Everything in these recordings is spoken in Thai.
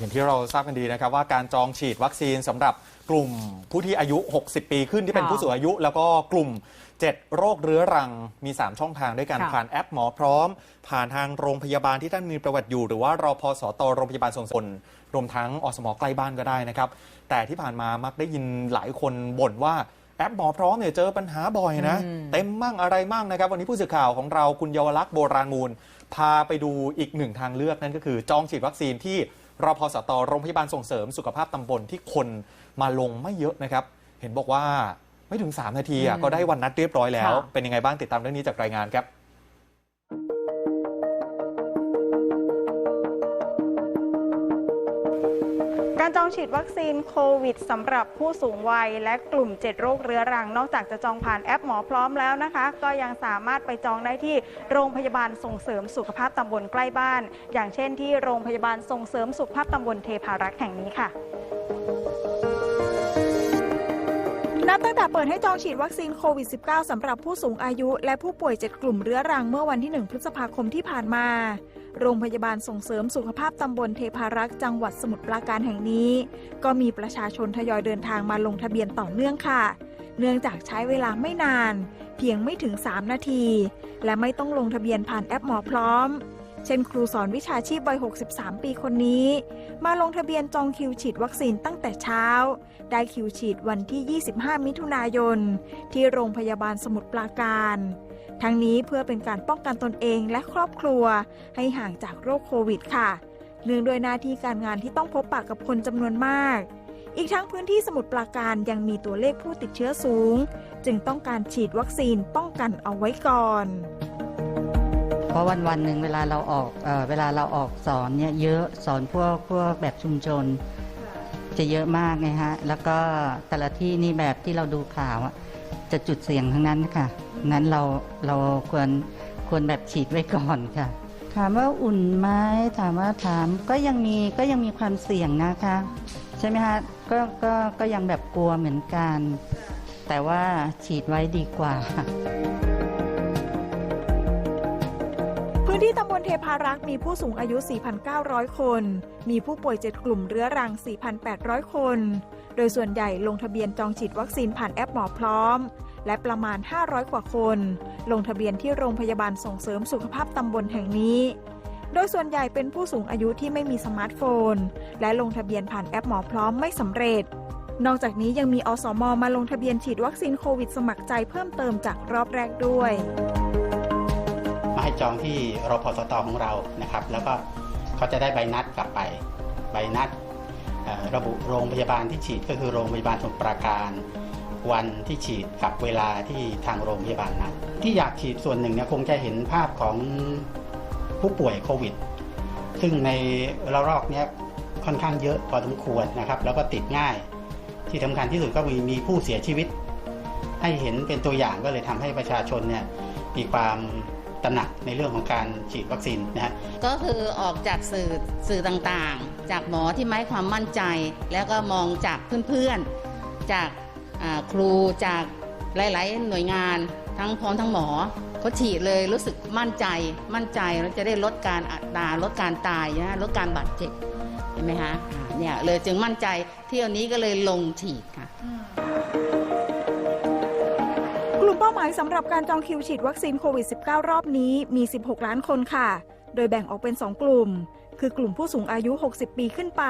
อย่างที่เราทราบกันดีนะครับว่าการจองฉีดวัคซีนสำหรับกลุ่มผู้ที่อายุ 60 ปีขึ้นที่เป็นค่ะผู้สูงอายุ แล้วก็กลุ่ม 7 โรคเรื้อรังมี 3 ช่องทางด้วยกัน ค่ะ ผ่านแอปหมอพร้อม ผ่านทางโรงพยาบาลที่ท่านมีประวัติอยู่ หรือว่ารอพสตโรงพยาบาลส่งผลรวมทั้งอสมใกล้บ้านก็ได้นะครับ แต่ที่ผ่านมามักได้ยินหลายคนบ่นว่าแอปหมอพร้อมเนี่ยเจอปัญหาบ่อยนะอืมเต็มมั่งอะไรมั่งนะครับ วันนี้ผู้สื่อข่าวของเราคุณเยาวลักษณ์โบราณมูล พาไปดูอีกหนึ่งทางเลือกนั่นก็คือจองฉีดวัคซีนที่ รพสตโรงพยาบาลส่งเสริมสุขภาพตำบลที่คนมาลงไม่เยอะนะครับ เห็นบอกว่าไม่ถึง 3 นาทีอะอืมก็ได้วันนัดเรียบร้อยแล้วค่ะเป็นยังไงบ้างติดตามเรื่องนี้จากรายงานครับ การจองฉีดวัคซีนโควิดสำหรับผู้สูงวัย และกลุ่ม 7 โรคเรื้อรัง นอกจากจะจองผ่านแอปหมอพร้อมแล้วนะคะ ก็ยังสามารถไปจองได้ที่โรงพยาบาลส่งเสริมสุขภาพตำบลใกล้บ้าน อย่างเช่นที่โรงพยาบาลส่งเสริมสุขภาพตำบลเทพารักษ์แห่งนี้ค่ะ นับตั้งแต่เปิดให้จองฉีดวัคซีนโควิด -19 สำหรับผู้สูงอายุ และผู้ป่วย 7 กลุ่มเรื้อรังเมื่อวันที่ 1 พฤษภาคมที่ผ่านมา โรงพยาบาลส่งเสริมสุขภาพตำบลเทพารักษ์จังหวัดสมุทรปราการแห่งนี้ ก็มีประชาชนทยอยเดินทางมาลงทะเบียนต่อเนื่องค่ะ เนื่องจากใช้เวลาไม่นาน เพียงไม่ถึง 3 นาที และไม่ต้องลงทะเบียนผ่านแอปหมอพร้อม เช่นครูสอนวิชาชีพวัย 63 ปีคนนี้ มาลงทะเบียนจองคิวฉีดวัคซีนตั้งแต่เช้า ได้คิวฉีดวันที่ 25 มิถุนายน ที่โรงพยาบาลสมุทรปราการ ทั้งนี้เพื่อเป็นการป้องกันตนเองและครอบครัว ให้ห่างจากโรคโควิดค่ะเนื่องด้วยหน้าที่การงานที่ต้องพบปะกับคนจำนวนมาก อีกทั้งพื้นที่สมุทรปราการยังมีตัวเลขผู้ติดเชื้อสูง จึงต้องการฉีดวัคซีนป้องกันเอาไว้ก่อน เพราะวันวันๆหนึ่งเวลาเราออกเออเวลาเราออกสอนเนี่ยเยอะสอนพวกพวกแบบชุมชน จะเยอะมากไงฮะ แล้วก็แต่ละที่นี่แบบที่เราดูข่าวอะจะจุดเสี่ยงทั้งนั้นค่ะ นั้นเราเราควรควรแบบฉีดไว้ก่อนค่ะ ถามว่าอุ่นไหมถามว่าถามก็ยังมีก็ยังมีความเสี่ยงนะคะ ใช่ไหมคะก็ก็ก็ยังแบบกลัวเหมือนกัน แต่ว่าฉีดไว้ดีกว่า พื้นที่ตำบลเทพารักษ์มีผู้สูงอายุ 4,900 คน มีผู้ป่วย 7 กลุ่มเรื้อรัง 4,800 คน โดยส่วนใหญ่ลงทะเบียนจองฉีดวัคซีนผ่านแอปหมอพร้อม และประมาณ 500 กว่าคน ลงทะเบียนที่โรงพยาบาลส่งเสริมสุขภาพตำบลแห่งนี้ โดยส่วนใหญ่เป็นผู้สูงอายุที่ไม่มีสมาร์ทโฟน และลงทะเบียนผ่านแอปหมอพร้อมไม่สำเร็จ นอกจากนี้ยังมีอสมมาลงทะเบียนฉีดวัคซีนโควิดสมัครใจเพิ่มเติมจากรอบแรกด้วย มาให้จองที่รพสตของเรานะครับ แล้วก็เขาจะได้ใบนัดกลับไป ใบนัดระบุโรงพยาบาลที่ฉีดก็คือโรงพยาบาลสมุทรปราการวันที่ฉีดกับเวลาที่ทางโรงพยาบาลนัดที่อยากฉีดส่วนหนึ่งเนี่ยคงจะเห็นภาพของผู้ป่วยโควิด ซึ่งในระลอกเนี้ยค่อนข้างเยอะพอสมควรนะครับ แล้วก็ติดง่าย ที่สำคัญที่สุดก็มีมีผู้เสียชีวิต ให้เห็นเป็นตัวอย่างก็เลยทำให้ประชาชนเนี่ยมีความ ตระหนักในเรื่องของการฉีดวัคซีนนะฮะก็คือออกจากสื่อสื่อต่างๆ จากหมอที่ไม่ให้ความมั่นใจ แล้วก็มองจากเพื่อนๆ จากครูจากหลาย ๆ หน่วยงานทั้งพร้อมทั้งหมอเขาฉีดเลยรู้สึกมั่นใจมั่นใจแล้วจะได้ลดการอัตราลดการตายนะลดการบาดเจ็บเห็นไหมคะเนี่ยเลยจึงมั่นใจเที่ยวนี้ก็เลยลงฉีดค่ะาหมายสำหรับการจองคิวฉีดวัคซีนโควิด -19 รอบนี้มี 16 ล้านคนค่ะ โดยแบ่งออกเป็น 2 กลุ่ม คือกลุ่มผู้สูงอายุ 60 ปีขึ้นไป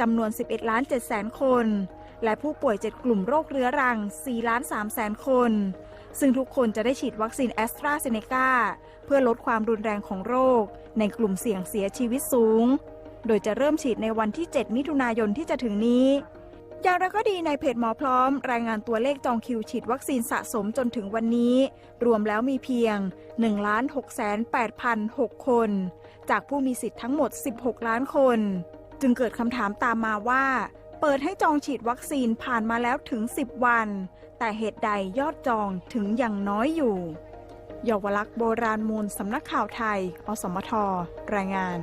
จำนวน 11 ล้าน7แสนคน และผู้ป่วย 7 กลุ่มโรคเรื้อรัง 4 ล้าน3แสนคน ซึ่งทุกคนจะได้ฉีดวัคซีนแอสตราเซเนกาเพื่อลดความรุนแรงของโรค ในกลุ่มเสี่ยงเสียชีวิตสูง โดยจะเริ่มฉีดในวันที่ 7 มิถุนายนที่จะถึงนี้ อย่างไรก็ดีในเพจหมอพร้อม รายงานตัวเลขจองคิวฉีดวัคซีนสะสมจนถึงวันนี้ รวมแล้วมีเพียง 1 6 8 0 0คน จากผู้มีสิทธิ์ทั้งหมด 16 ล้านคน จึงเกิดคำถามตามมาว่า เปิดให้จองฉีดวัคซีนผ่านมาแล้วถึง 10 วัน แต่เหตุใดยอดจองถึงยังน้อยอยู่เยาวลักษ์โบราณมูลสำนักข่าวไทย อสมทรายงาน